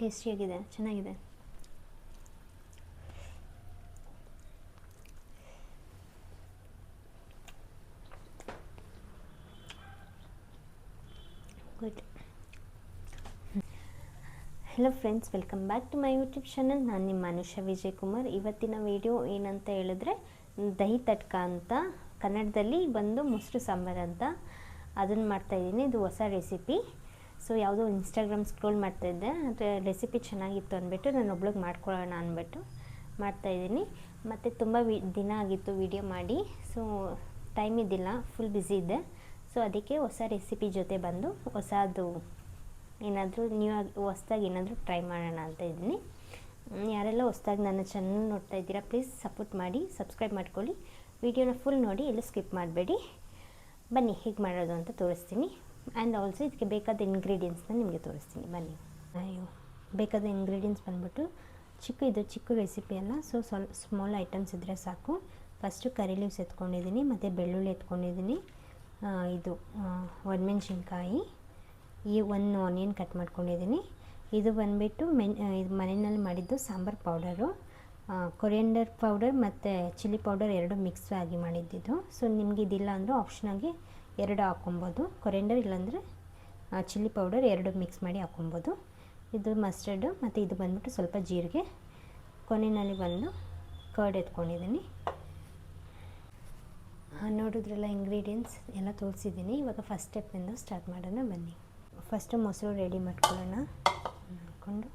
ಟೇಸ್ಟಿಯಾಗಿದೆ ಚೆನ್ನಾಗಿದೆ. Good hello friends welcome back to my YouTube channel ನಾನು ನಿಮ್ಮ ಅನುಷಾ ವಿಜಯ್ ಕುಮಾರ್ ಇವತ್ತಿನ ವಿಡಿಯೋ ಏನಂತ ಹೇಳಿದ್ರೆ, ದಹಿ ತಟ್ಕ ಅಂತ ಕನ್ನಡದಲ್ಲಿ ಬಂದು ಮೊಸರು ಸಾಂಬಾರು ಅಂತ. ಅದನ್ನು ಮಾಡ್ತಾಯಿದ್ದೀನಿ ಇದು ಹೊಸ ರೆಸಿಪಿ ಸೊ ಯಾವುದೋ ಇನ್ಸ್ಟಾಗ್ರಾಮ್ ಸ್ಕ್ರೋಲ್ ಮಾಡ್ತಾಯಿದ್ದೆ ಆದರೆ ರೆಸಿಪಿ ಚೆನ್ನಾಗಿತ್ತು ಅಂದ್ಬಿಟ್ಟು ನಾನು ಒಬ್ಳಿಗೆ ಮಾಡ್ಕೊಳ್ಳೋಣ ಅಂದ್ಬಿಟ್ಟು ಮಾಡ್ತಾಯಿದ್ದೀನಿ ಮತ್ತು ತುಂಬ ವಿ, ದಿನ ಆಗಿತ್ತು ವಿಡಿಯೋ ಮಾಡಿ ಸೊ ಟೈಮ್ ಇದ್ದಿಲ್ಲ ಫುಲ್ ಬ್ಯುಸಿ ಇದ್ದೆ. ಸೊ ಅದಕ್ಕೆ ಹೊಸ ರೆಸಿಪಿ ಜೊತೆ ಬಂದು ಹೊಸದು ಏನಾದರೂ ನ್ಯೂ ಆಗಿ, ಹೊಸ್ದಾಗಿ ಏನಾದರೂ ಟ್ರೈ ಮಾಡೋಣ ಅಂತ ಇದ್ದೀನಿ. ಯಾರೆಲ್ಲ ಹೊಸ್ದಾಗಿ ನನ್ನ ಚೆನ್ನಾಗಿ ನೋಡ್ತಾ ಇದ್ದೀರಾ ಪ್ಲೀಸ್ ಸಪೋರ್ಟ್ ಮಾಡಿ ಸಬ್ಸ್ಕ್ರೈಬ್ ಮಾಡ್ಕೊಳ್ಳಿ. ವಿಡಿಯೋನ ಫುಲ್ ನೋಡಿ, ಎಲ್ಲೂ ಸ್ಕಿಪ್ ಮಾಡಬೇಡಿ. ಬನ್ನಿ, ಹೇಗೆ ಮಾಡೋದು ಅಂತ ತೋರಿಸ್ತೀನಿ. ಆ್ಯಂಡ್ ಆಲ್ಸೋ ಇದಕ್ಕೆ ಬೇಕಾದ ಇಂಗ್ರೀಡಿಯೆಂಟ್ಸ್ನ ನಿಮಗೆ ತೋರಿಸ್ತೀನಿ. ಬನ್ನಿ. ಅಯ್ಯೋ, ಬೇಕಾದ ಇಂಗ್ರೀಡಿಯೆಂಟ್ಸ್ ಬಂದ್ಬಿಟ್ಟು ಚಿಕ್ಕ ಇದು ಚಿಕ್ಕ ರೆಸಿಪಿ ಅಲ್ಲ ಸೊ ಸ್ವಲ್ಪ ಸ್ಮಾಲ್ ಐಟಮ್ಸ್ ಇದ್ದರೆ ಸಾಕು. ಫಸ್ಟು ಕರಿ ಲೀವ್ಸ್ ಎತ್ಕೊಂಡಿದ್ದೀನಿ, ಮತ್ತು ಬೆಳ್ಳುಳ್ಳಿ ಎತ್ಕೊಂಡಿದ್ದೀನಿ. ಇದು ಒಣಮೆಣ್ಸಿನ್ಕಾಯಿ. ಈ ಒಂದು ಆನಿಯನ್ ಕಟ್ ಮಾಡ್ಕೊಂಡಿದ್ದೀನಿ. ಇದು ಬಂದುಬಿಟ್ಟು ಮೆನ್ ಇದು ಮನೆಯಲ್ಲಿ ಮಾಡಿದ್ದು ಸಾಂಬಾರು ಪೌಡರು. ಕೊರಿಯಂಡರ್ ಪೌಡರ್ ಮತ್ತು ಚಿಲ್ಲಿ ಪೌಡರ್ ಎರಡು ಮಿಕ್ಸ್ ಆಗಿ ಮಾಡಿದ್ದಿದ್ದು ಸೊ ನಿಮಗೆ ಇದಿಲ್ಲ ಅಂದರೂ ಆಪ್ಷನಾಗಿ ಎರಡು ಹಾಕ್ಕೊಬೋದು. ಕೊರೆಂಡರ್ ಇಲ್ಲಾಂದರೆ ಚಿಲ್ಲಿ ಪೌಡರ್ ಎರಡು ಮಿಕ್ಸ್ ಮಾಡಿ ಹಾಕ್ಕೊಬೋದು. ಇದು ಮಸ್ಟರ್ಡು ಮತ್ತು ಇದು ಬಂದ್ಬಿಟ್ಟು ಸ್ವಲ್ಪ ಜೀರಿಗೆ. ಕೊನೆಯಲ್ಲಿ ಬಂದು ಕರ್ಡ್ ಎತ್ಕೊಂಡಿದ್ದೀನಿ. ನೋಡಿದ್ರಲ್ಲ ಇಂಗ್ರೀಡಿಯೆಂಟ್ಸ್ ಎಲ್ಲ ತೋರಿಸಿದ್ದೀನಿ. ಇವಾಗ ಫಸ್ಟ್ ಸ್ಟೆಪ್ಪಿಂದ ಸ್ಟಾರ್ಟ್ ಮಾಡೋಣ ಬನ್ನಿ. ಫಸ್ಟು ಮೊಸರು ರೆಡಿ ಮಾಡ್ಕೊಳ್ಳೋಣ. ಹಾಕ್ಕೊಂಡು.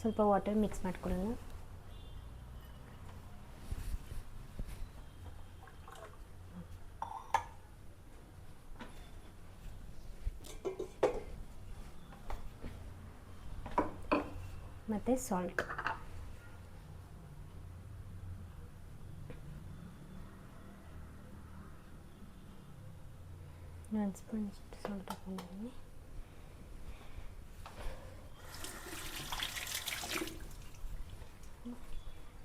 ಸ್ವಲ್ಪ ವಾಟರ್ ಮಿಕ್ಸ್ ಮಾಡ್ಕೊಳ್ಳೋಣ. ಮತ್ತು ಸಾಲ್ಟ್ ಒಂದು ಸ್ಪೂನ್ ಸಾಲ್ಟ್ ಹಾಕೊಂಡಿದ್ದೀನಿ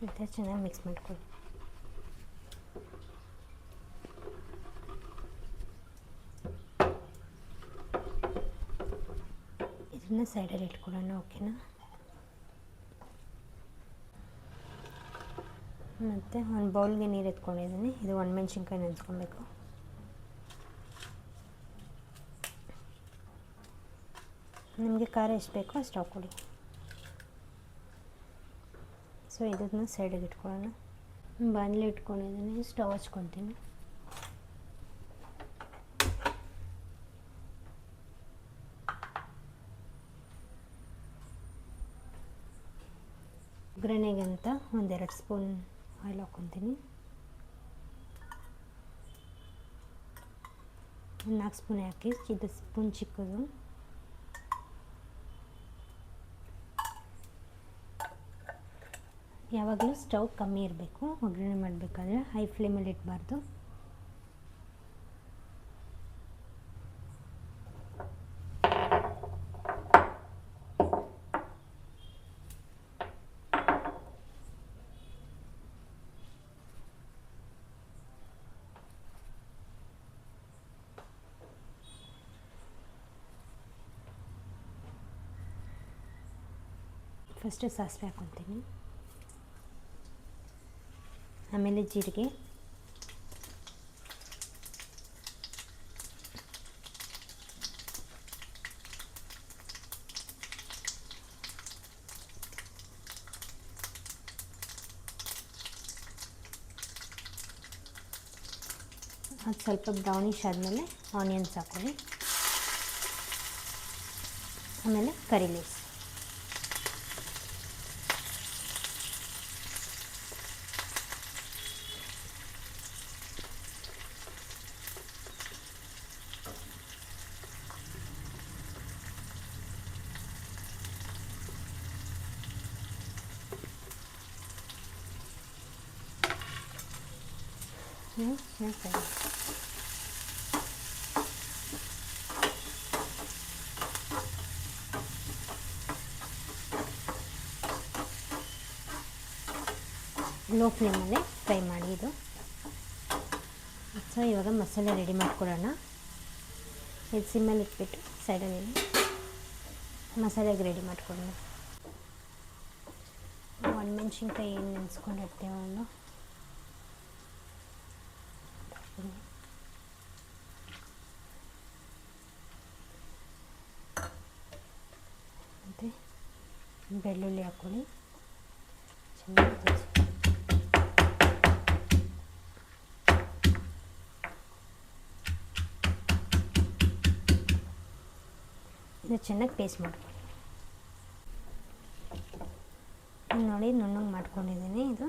ಮತ್ತು ಚೆನ್ನಾಗಿ ಮಿಕ್ಸ್ ಮಾಡ್ಕೊಳ್ಳಿ ಇದನ್ನ ಸೈಡಲ್ಲಿ ಇಟ್ಕೊಳ್ಳೋಣ ಓಕೆನಾ ಮತ್ತು ಒಂದು ಬೌಲ್ಗೆ ನೀರು ಎತ್ಕೊಂಡಿದ್ದೀನಿ ಇದು ಒಣಮೆಣ್ಸಿನ್ಕಾಯಿ ನೆನೆಸ್ಕೊಬೇಕು ನಿಮಗೆ ಖಾರ ಎಷ್ಟು ಬೇಕೋ ಅಷ್ಟು ಹಾಕ್ಕೊಳ್ಳಿ ಸೊ ಇದನ್ನ ಸೈಡಿಗೆ ಇಟ್ಕೊಳ್ಳೋಣ. ಬಾಣಲಿ ಇಟ್ಕೊಂಡಿದ್ದೀನಿ ಸ್ಟವ್ ಹಚ್ಕೊತೀನಿ. ಒಗ್ಗರಣೆಗೆ ಅಂತ ಒಂದೆರಡು ಸ್ಪೂನ್ ಆಯಿಲ್ ಹಾಕ್ಕೊತೀನಿ. ನಾಲ್ಕು ಸ್ಪೂನ್ ಹಾಕಿ, ಇದು ಸ್ಪೂನ್ ಚಿಕ್ಕದು. ಯಾವಾಗಲೂ ಸ್ಟವ್ ಕಮ್ಮಿ ಇರಬೇಕು. ಒಗ್ಗರಣೆ ಮಾಡಬೇಕಾದ್ರೆ ಹೈ ಫ್ಲೇಮಲ್ಲಿ ಇಡಬಾರ್ದು. ಫಸ್ಟು ಸಾಸಿವೆ ಹಾಕ್ಕೊತೀನಿ ಆಮೇಲೆ ಜೀರಿಗೆ ಅದು ಸ್ವಲ್ಪ ಬ್ರೌನಿಷ್ ಆದಮೇಲೆ ಆನಿಯನ್ಸ್ ಹಾಕೊಳ್ಳಿ. ಆಮೇಲೆ ಕರಿ ಲೀವ್ಸ್ ಹೇಳ್ತೇನೆ ಲೋ ಫ್ಲೇಮಲ್ಲೇ ಫ್ರೈ ಮಾಡಿ ಇದು. ಸೊ ಇವಾಗ ಮಸಾಲೆ ರೆಡಿ ಮಾಡಿಕೊಡೋಣ ಇದು ಸಿಮ್ಮಲ್ಲಿ ಇಟ್ಬಿಟ್ಟು ಸೈಡಲ್ಲಿ ಮಸಾಲೆಗೆ ರೆಡಿ ಮಾಡ್ಕೊಡೋಣ ಮಾಡಿಕೊಡೋಣ ಒಣಮೆಣ್ಸಿನ್ಕಾಯಿ ಏನು ನೆನೆಸ್ಕೊಂಡಿರ್ತೀವೋ ಒಂದು ಮತ್ತು ಬೆಳ್ಳುಳ್ಳಿ ಹಾಕ್ಕೊಳ್ಳಿ. ಚೆನ್ನಾಗಿ ಇದು ಚೆನ್ನಾಗಿ ಪೇಸ್ಟ್ ಮಾಡ್ಕೊಳ್ಳಿ. ನೋಡಿ ನುಣ್ಣಗೆ ಮಾಡ್ಕೊಂಡಿದ್ದೀನಿ ಇದು.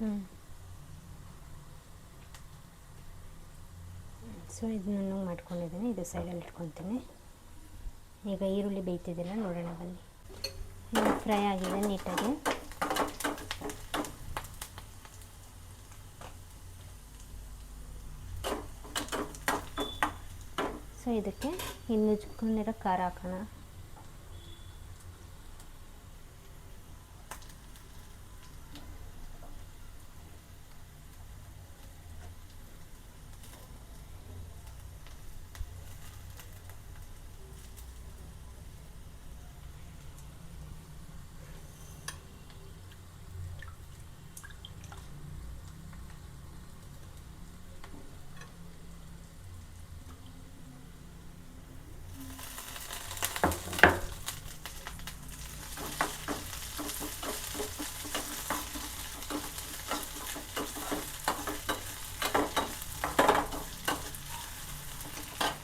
ಹ್ಞೂ ಸೊ ಇದು ನಾನು ಮಾಡ್ಕೊಂಡಿದ್ದೀನಿ, ಇದು ಸೈಡಲ್ಲಿ ಇಟ್ಕೊತೀನಿ. ಈಗ ಈರುಳ್ಳಿ ಬೇಯ್ತಿದ್ದಿಲ್ಲ ನೋಡೋಣ ಬನ್ನಿ. ಫ್ರೈ ಆಗಿದೆ ನೀಟಾಗಿ. ಸೊ ಇದಕ್ಕೆ ಇನ್ನು ಉಜ್ಕೊಂಡಿರೋ ಖಾರ ಹಾಕೋಣ.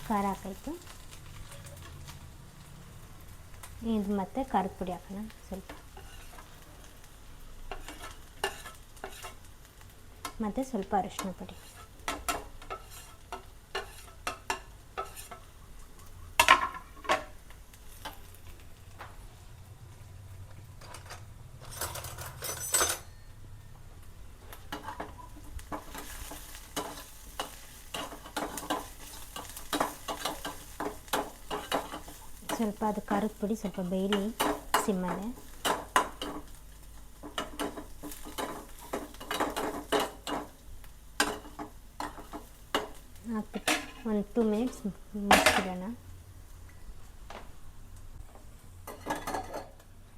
ಖಾರ ಹಾಕಾಯ್ತು. ಇದು ಮತ್ತೆ ಖಾರದ ಪುಡಿ ಹಾಕೋಣ ಸ್ವಲ್ಪ. ಮತ್ತು ಸ್ವಲ್ಪ ಅರಿಶಿನ ಪುಡಿ. ಸ್ವಲ್ಪ ಅದು ಖಾರದ ಪುಡಿ ಸ್ವಲ್ಪ ಬೇಯಲಿ ಸಿಮ್ಮಲ್ಲೇ. ಒಂದು ಟೂ ಮಿನಿಟ್ಸ್ ಮುಚ್ಚಿಡೋಣ.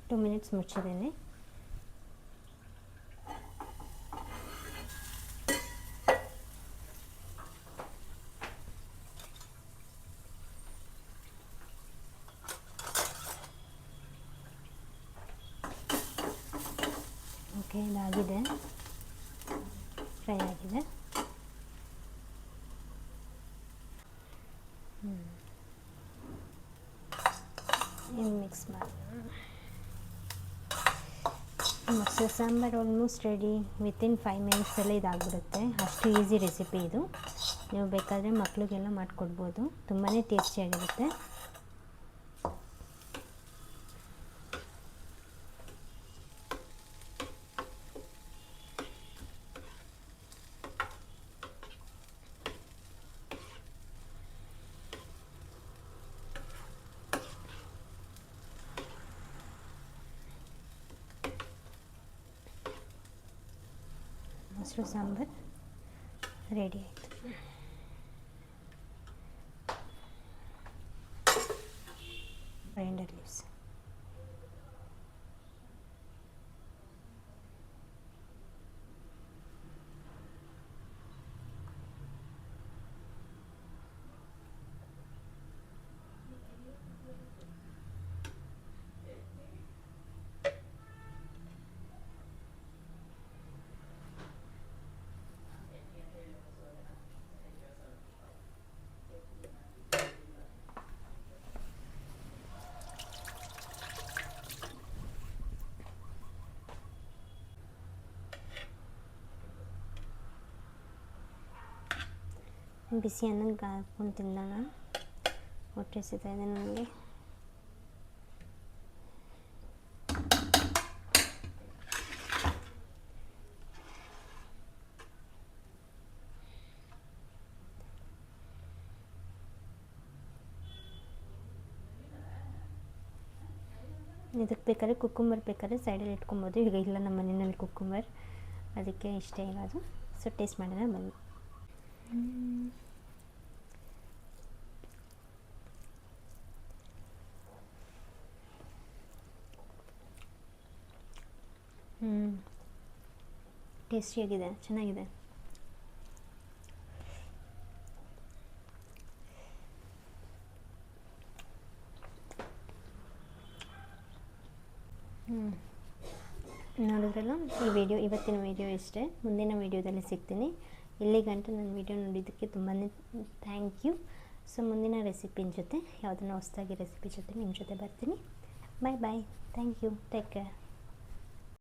ಟೂ ಮಿನಿಟ್ಸ್ ಮುಚ್ಚಿದ್ದೇನೆ. ಇದಾಗಿದೆ ಫ್ರೈ ಆಗಿದೆ. ಇನ್ನು ಮಿಕ್ಸ್ ಮಾಡಿ ಮೊಸರು sambar almost ready within five ಮಿನಿಟ್ಸಲ್ಲೇ ಇದಾಗ್ಬಿಡುತ್ತೆ. ಅಷ್ಟು ಈಸಿ ರೆಸಿಪಿ ಇದು. ನೀವು ಬೇಕಾದರೆ ಮಕ್ಕಳಿಗೆಲ್ಲ ಮಾಡಿಕೊಡ್ಬೋದು. ತುಂಬಾ ಟೇಸ್ಟಿಯಾಗಿರುತ್ತೆ ಮೊಸರು ಸಾಂಬಾರು ರೆಡಿ ಆಯಿತು ಗ್ರೈಂಡರ್ ಲೀವ್ಸ್ ಬಿಸಿ ಅನ್ನಕ್ಕೆ ಹಾಕ್ಕೊಂಡು ತಿಂದಾಗ ಹೊಟ್ಟೆ ಇದೆ ನನಗೆ ಇದಕ್ಕೆ ಬೇಕಾದ್ರೆ ಕುಕ್ಕುಂಬರ್ ಬೇಕಾದ್ರೆ ಸೈಡಲ್ಲಿ ಇಟ್ಕೊಬೋದು. ಈಗ ಇಲ್ಲ, ನಮ್ಮ ಮನೆಯಲ್ಲಿ ಕುಕ್ಕುಂಬರ್ ಅದಕ್ಕೆ ಇಷ್ಟೇ ಇರೋದು. ಸೊ ಟೇಸ್ಟ್ ಮಾಡೋಣ, ಬನ್ನಿ. ಟೇಸ್ಟಿಯಾಗಿದೆ, ಚೆನ್ನಾಗಿದೆ. ಹ್ಞೂ ನೋಡಿದ್ರಲ್ಲ, ಈ ವಿಡಿಯೋ ಇವತ್ತಿನ ವಿಡಿಯೋ ಇಷ್ಟೇ. ಮುಂದಿನ ವಿಡಿಯೋದಲ್ಲಿ ಸಿಗ್ತೀನಿ. ಇಲ್ಲಿ ಗಂಟೆ ನನ್ನ ವಿಡಿಯೋ ನೋಡಿದ್ದಕ್ಕೆ ತುಂಬಾ ಥ್ಯಾಂಕ್ ಯು ಸೊ ಮುಂದಿನ ರೆಸಿಪಿನ ಜೊತೆ, ಯಾವುದನ್ನು ಹೊಸ್ದಾಗಿ ರೆಸಿಪಿ ಜೊತೆ ನಿಮ್ಮ ಜೊತೆ ಬರ್ತೀನಿ. Bye bye thank you take care